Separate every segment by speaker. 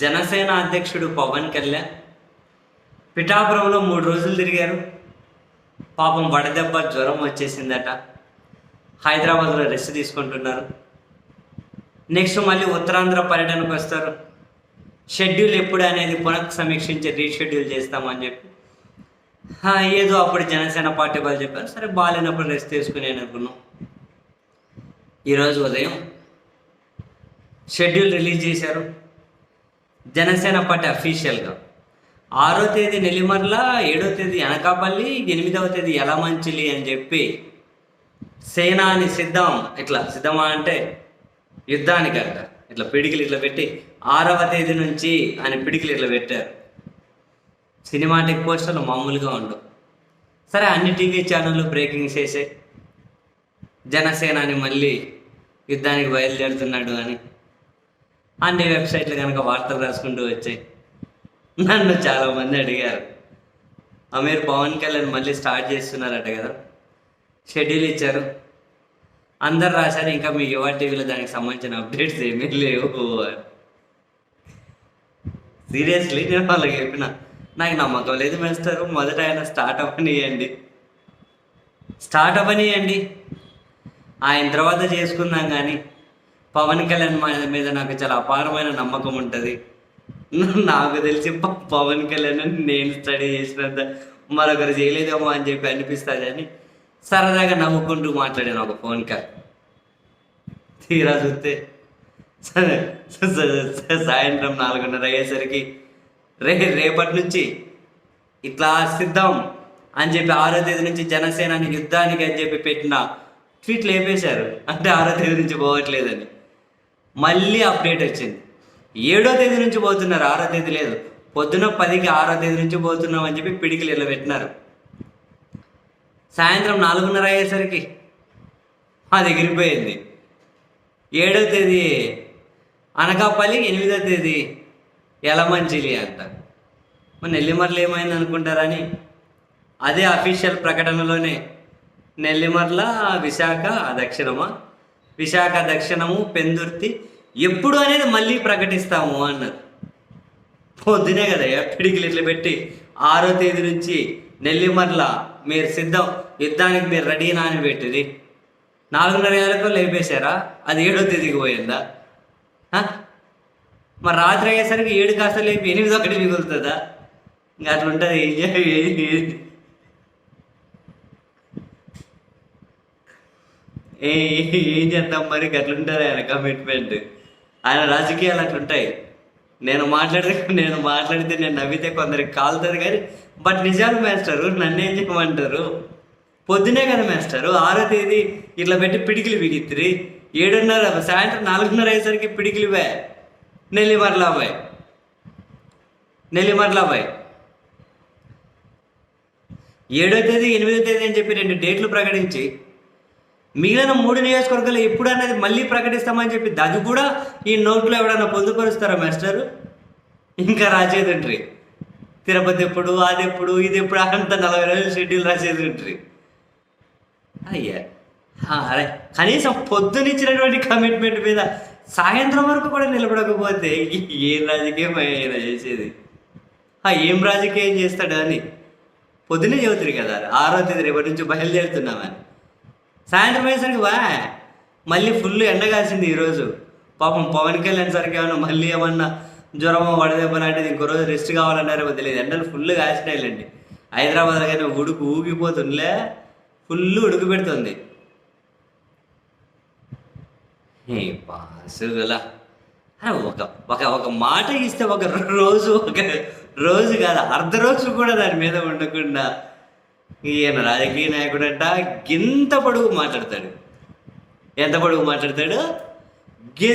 Speaker 1: జనసేన అధ్యక్షుడు పవన్ కళ్యాణ్ పిఠాపురంలో మూడు రోజులు తిరిగారు. పాపం వడదెబ్బ జ్వరం వచ్చేసిందట. హైదరాబాద్లో రెస్ట్ తీసుకుంటున్నారు. నెక్స్ట్ మళ్ళీ ఉత్తరాంధ్ర పర్యటనకు వస్తారు. షెడ్యూల్ ఎప్పుడు అనేది పునః సమీక్షించి రీషెడ్యూల్ చేస్తామని చెప్పి. ఏదో అప్పుడు జనసేన పార్టీ వాళ్ళు చెప్పారు. సరే బాగాలేనప్పుడు రెస్ట్ తీసుకుని అనుకున్నాం. ఈరోజు ఉదయం షెడ్యూల్ రిలీజ్ చేశారు. జనసేన పార్టీ అఫీషియల్గా. ఆరో తేదీ నెల్లిమర్ల ఏడో తేదీ అనకాపల్లి ఎనిమిదవ తేదీ యలమంచిలి అని చెప్పి సేనాని సిద్ధం ఇట్లా సిద్ధమా అంటే యుద్ధానికి అంట. ఇట్లా పిడికిలు ఇట్లా పెట్టి ఆరవ తేదీ నుంచి అని పిడికిలు ఇట్లా పెట్టారు. సినిమాటిక్ పోస్టర్లు మామూలుగా ఉండవు. సరే అన్ని టీవీ ఛానళ్ళు బ్రేకింగ్ చేసే జనసేనాని మళ్ళీ యుద్ధానికి బయలుదేరుతున్నాడు అని అన్ని వెబ్సైట్లు కనుక వార్తలు రాసుకుంటూ వచ్చాయి నన్ను చాలామంది అడిగారు. అమీర్ పవన్ కళ్యాణ్ మళ్ళీ స్టార్ట్ చేస్తున్నారట కదా. షెడ్యూల్ ఇచ్చారు. అందరు రాశారు ఇంకా మీ యువ టీవీలో దానికి సంబంధించిన అప్డేట్స్ ఏమీ లేవు సీరియస్లీ నేను వాళ్ళకి చెప్పిన. నాకు నమ్మకం లేదు మేస్తారు మొదట ఆయన స్టార్ట్ అవ్వనియండి. స్టార్ట్ అవ్వనియండి. ఆయన తర్వాత చేసుకుందాం కానీ పవన్ కళ్యాణ్ మా- మీద నాకు చాలా అపారమైన నమ్మకం ఉంటుంది. నాకు తెలిసి పవన్ కళ్యాణ్ నేను స్టడీ చేసినంత మరొకరు చేయలేదేమో అని చెప్పి అనిపిస్తుంది అని సరదాగా నవ్వుకుంటూ మాట్లాడాను ఒక ఫోన్ కాల్ తీరా చూస్తే సరే సాయంత్రం నాలుగున్నర అయ్యేసరికి రే రేపటి నుంచి ఇట్లా సిద్ధం అని చెప్పి ఆరో తేదీ నుంచి జనసేనని యుద్ధానికి అని చెప్పి పెట్టిన ట్వీట్లు వేపేశారు అంటే ఆరో తేదీ నుంచి పోవట్లేదని. మళ్ళీ అప్డేట్ వచ్చింది. ఏడో తేదీ నుంచి పోతున్నారు ఆరో తేదీ లేదు. పొద్దున పదికి ఆరో తేదీ నుంచి పోతున్నాం అని చెప్పి పిడికిలు ఇలా పెట్టినారు. సాయంత్రం నాలుగున్నర అయ్యేసరికి అది ఎగిరిపోయింది. ఏడో తేదీ అనకాపల్లి ఎనిమిదో తేదీ ఎలమంచిలి అంట. మన నెల్లిమర్లు ఏమైంది అనుకుంటారని? అదే అఫీషియల్ ప్రకటనలోనే నెల్లిమర్ల విశాఖ దక్షిణమా విశాఖ దక్షిణము పెందుర్తి ఎప్పుడు అనేది మళ్ళీ ప్రకటిస్తాము అన్నారు. పొద్దునే కదా పిడికిలు ఇట్లా పెట్టి ఆరో తేదీ నుంచి నెల్లిమర్ల మీరు సిద్ధం యుద్ధానికి మీరు రెడీనా అని పెట్టింది నాలుగున్నర ఏళ్ళకు లేపేశారా? అది ఏడో తేదీకి పోయిందా? మరి రాత్రి అయ్యేసరికి ఏడు కాస్త లేపి ఎనిమిది ఒకటి మిగులుతుందా? ఇంకా అట్లా ఉంటుంది ఏం ఏ- ఏం చేద్దాం మరి అట్లుంటుంది ఆయన కమిట్మెంట్ ఆయన రాజకీయాలు అట్లుంటాయి. నేను మాట్లాడితే నేను మాట్లాడితే నేను నవ్వితే కొందరికి కాలుతుంది కానీ బట్ నిజాలు మేస్తారు నన్నేం చెప్పమంటారు? పొద్దునే కానీ మేస్తారు ఆరో తేదీ ఇట్లా పెట్టి పిడికిలు బిగిత్తిరి ఏడున్నర సాయంత్రం నాలుగున్నర అయ్యేసరికి పిడికిలు బాయ్ నెల్లిమర్లా పోయి నెల్లిమర్లా ఏడో తేదీ ఎనిమిదో తేదీ అని చెప్పి రెండు డేట్లు ప్రకటించి మిగిలిన మూడు నియోజకవర్గాలు ఎప్పుడు అనేది మళ్ళీ ప్రకటిస్తామని చెప్పి అది కూడా ఈ నోట్లో ఎవడన్నా పొందుపరుస్తారా మాస్టర్? ఇంకా రాసేది తిరుపతి ఎప్పుడు అది ఎప్పుడు ఇది ఎప్పుడు అంత నలభై రోజులు షెడ్యూల్ రాసేదంట్రీ అయ్యా. అరే కనీసం పొద్దునిచ్చినటువంటి కమిట్మెంట్ మీద సాయంత్రం వరకు కూడా నిలబడకపోతే ఏం రాజకీయం ఆయన చేసేది? ఆ, ఏం రాజకీయం చేస్తాడు అని. పొద్దునే చదువుతుంది కదా ఆరో తేదీ రేపటి నుంచి బయలుదేరుతున్నామని. సాయంత్రం అయ్యేసరికి వా. మళ్ళీ ఫుల్ ఎండ కాసింది ఈరోజు. పాపం పవన్ కళ్యాణ్ సరికి ఏమన్నా మళ్ళీ ఏమన్నా జ్వరమో వడదెబ్బ లాంటిది ఇంకో రోజు రెస్ట్ కావాలన్నారో తెలియదు. ఎండలు ఫుల్ కాసినాయిలేండి హైదరాబాద్ కానీ ఉడుకు ఊగిపోతుందిలే. ఫుల్ ఉడుకు పెడుతుంది. ఏ పాసుగల ఒక ఒక ఒక మాట ఇస్తే ఒక రోజు ఒక రోజు కాదు అర్ధ రోజు కూడా దాని మీద ఉండకుండా ఈయన రాజకీయ నాయకుడు అంట గింత పొడుగు మాట్లాడతాడు. ఎంత పొడుగు మాట్లాడతాడు? గి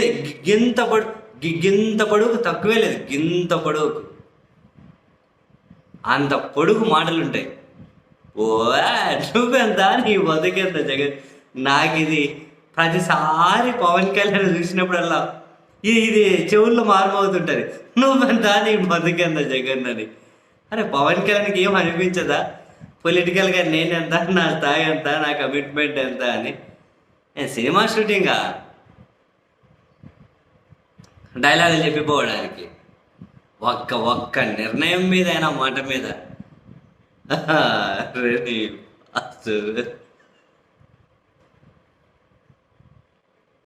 Speaker 1: గింత పొడు గింత పొడుగు తక్కువే లేదు. గింత పొడుగు. అంత పొడుగు మాటలు ఉంటాయి ఓ నువ్వెంత? నీ బతుకెంత జగన్? నాకు ఇది ప్రతిసారి పవన్ కళ్యాణ్ చూసినప్పుడల్లా ఇది ఇది చెవుల్లో మారుమవుతుంటుంది. నువ్వెంత? నీ బతుకెంత జగన్ అని. అరే పవన్ కళ్యాణ్కి ఏం అనిపించదా? పొలిటికల్గా నేనెంత నా స్థాయి ఎంత నా కమిట్మెంట్ ఎంత అని. సినిమా షూటింగా? డైలాగులు చెప్పిపోవడానికి. ఒక్క ఒక్క నిర్ణయం మీద అయినా మాట మీద. రెడీ. అసలు.